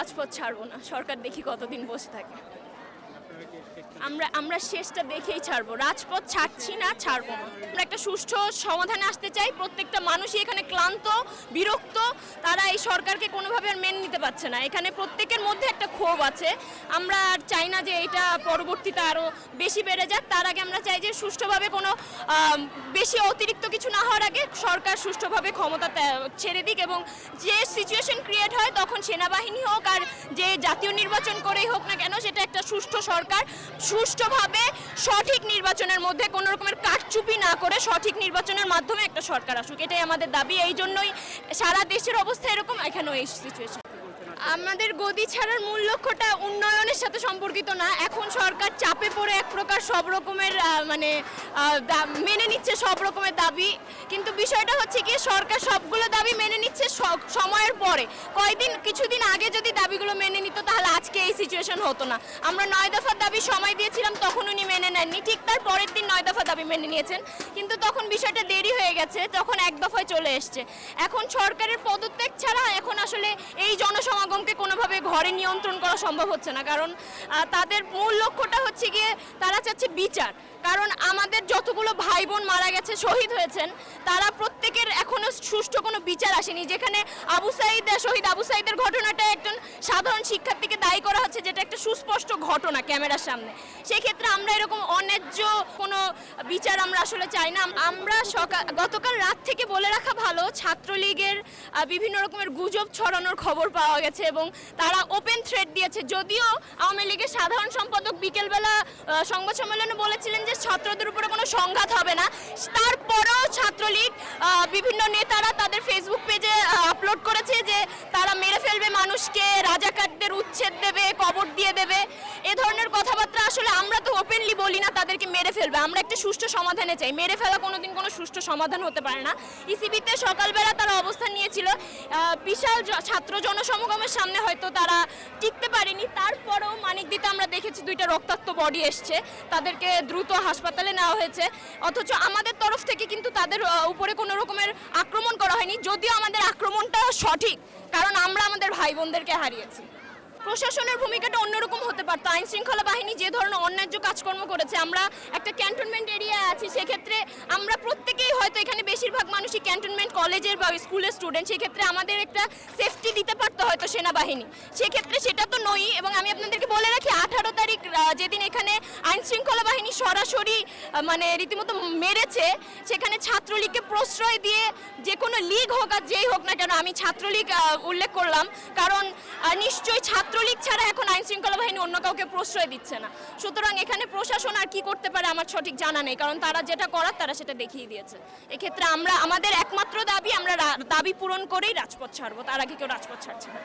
রাজপথ ছাড়বো না। সরকার দেখি কতদিন বসে থাকে। আমরা আমরা শেষটা দেখেই ছাড়বো। রাজপথ ছাড়ছি না, ছাড়বো আমরা একটা সুষ্ঠু সমাধানে আসতে চাই। প্রত্যেকটা মানুষই এখানে ক্লান্ত, বিরক্ত। তারা এই সরকারকে কোনোভাবে আর মেনে নিতে পারছে না। এখানে প্রত্যেকের মধ্যে একটা ক্ষোভ আছে। আমরা আর চাই না যে এটা পরবর্তীতে আরও বেশি বেড়ে যাক। তার আগে আমরা চাই যে সুষ্ঠুভাবে কোনো বেশি অতিরিক্ত কিছু না হওয়ার আগে সরকার সুষ্ঠুভাবে ক্ষমতা ছেড়ে দিক এবং যে সিচুয়েশন ক্রিয়েট হয়, তখন সেনাবাহিনী হোক আর যে জাতীয় নির্বাচন করেই হোক না কেন, সেটা একটা সুষ্ঠু সরকার সুষ্ঠুভাবে সঠিক নির্বাচনের মধ্যে কোনো রকমের কারচুপি না করে সঠিক নির্বাচনের মাধ্যমে একটা সরকার আসুক। এটাই আমাদের দাবি। এই জন্যই সারা দেশের অবস্থা এরকম। এখানেও এই সিচুয়েশন আমাদের গদি ছাড়ার মূল লক্ষ্যটা উন্নয়নের সাথে সম্পর্কিত না। এখন সরকার চাপে পড়ে এক প্রকার সব রকমের মানে মেনে নিচ্ছে সব রকমের দাবি। কিন্তু বিষয়টা হচ্ছে কি, সরকার সবগুলো দাবি মেনে নিচ্ছে সময়ের পরে। কয়দিন, কিছুদিন আগে যদি দাবিগুলো মেনে সিচুয়েশন হতো না। আমরা নয় দফার দাবি সময় দিয়েছিলাম, তখন উনি মেনে নেননি। ঠিক তার পরের দিন নয় দফা দাবি মেনে নিয়েছেন। কিন্তু তখন বিষয়টা দেরি হয়ে গেছে, তখন এক দফায় চলে এসছে। এখন সরকারের পদত্যাগ ছাড়া এখন আসলে এই জনসমাগমকে কোনোভাবে ঘরে নিয়ন্ত্রণ করা সম্ভব হচ্ছে না। কারণ তাদের মূল লক্ষ্যটা হচ্ছে গিয়ে তারা চাচ্ছে বিচার। কারণ আমাদের যতগুলো ভাই বোন মারা গেছে, শহীদ হয়েছেন, তারা প্রত্যেকের এখনও সুষ্ঠু কোনো বিচার আসেনি, যেখানে আবু সাইদ শহীদ আবু সাইদের ঘটনাটা একজন সাধারণ শিক্ষার্থীকে দায়ী করা হচ্ছে, যেটা একটা সুস্পষ্ট ঘটনা ক্যামেরার সামনে। সেই ক্ষেত্রে আমরা এরকম অন্যায্য কোনো বিচার আমরা আসলে চাই না। আমরা সকাল, গতকাল রাত থেকে বলে রাখা ভালো, ছাত্রলীগের বিভিন্ন রকমের গুজব ছড়ানোর খবর পাওয়া গেছে এবং তারা ওপেন থ্রেড দিয়েছে। যদিও আওয়ামী লীগের সাধারণ সম্পাদক বিকেলবেলা সংবাদ সম্মেলনে বলেছিলেন যে ছাত্রদের উপরে কোনো সংঘাত হবে না। তারপরেও ছাত্রলীগ বিভিন্ন বিভিন্ন নেতারা তাদের ফেসবুক পেজে আপলোড করেছে যে তারা মেরে ফেলবে মানুষকে, রাজাকারদের উচ্ছেদ দেবে, কবর দিয়ে দেবে। এ ধরনের কথাবার্তা আসলে আমরা তো বলি না, তাদেরকে মেরে ফেলবে। আমরা একটা সুষ্ঠু সমাধানে চাই। মেরে ফেলা কোনোদিন কোনো সুষ্ঠু সমাধান হতে পারে না। ইসিবিতে সকালবেলা তারা অবস্থান নিয়েছিল। বিশাল ছাত্র জনসমাগমের সামনে হয়তো তারা টিকতে পারেনি। তারপরেও মানিক দিতে আমরা দেখেছি দুইটা রক্তাক্ত বডি এসছে। তাদেরকে দ্রুত হাসপাতালে নেওয়া হয়েছে। অথচ আমাদের তরফ থেকে কিন্তু তাদের উপরে কোনো রকমের আক্রমণ করা হয়নি। যদিও আমাদের আক্রমণটা সঠিক, কারণ আমরা আমাদের ভাই বোনদেরকে হারিয়েছি। প্রশাসনের ভূমিকাটা অন্যরকম হতে পারতো। আইন শৃঙ্খলা বাহিনী যে ধরনের অন্যায্য কাজকর্ম করেছে, আমরা একটা ক্যান্টনমেন্ট এরিয়া আছি, সেক্ষেত্রে আমরা বেশিরভাগ মানুষই ক্যান্টনমেন্ট কলেজের বা স্কুলের স্টুডেন্ট সেক্ষেত্রে আমাদের একটা সেফটি দিতে পারতো হয়তো সেনাবাহিনী। সেক্ষেত্রে সেটা তো নই এবং আমি আপনাদেরকে বলে রাখি, আঠারো তারিখ যেদিন এখানে আইন শৃঙ্খলা বাহিনী সরাসরি মানে রীতিমতো মেরেছে, সেখানে ছাত্রলীগকে প্রশ্রয় দিয়ে যে কোনো লীগ হোক আর যেই হোক না কেন, আমি ছাত্রলীগ উল্লেখ করলাম। কারণ নিশ্চয়ই ছাত্রলীগ ছাড়া এখন আইন শৃঙ্খলা বাহিনী অন্য কাউকে প্রশ্রয় দিচ্ছে না। সুতরাং এখানে প্রশাসন আর কি করতে পারে আমার সঠিক জানা নেই, কারণ তারা যেটা করার, তারা সেটা দেখিয়ে দিয়েছে। এক্ষেত্রে আমরা, আমাদের একমাত্র দাবি আমরা দাবি পূরণ করেই রাজপথ ছাড়বো, তার আগে কেউ রাজপথ ছাড়ছে না।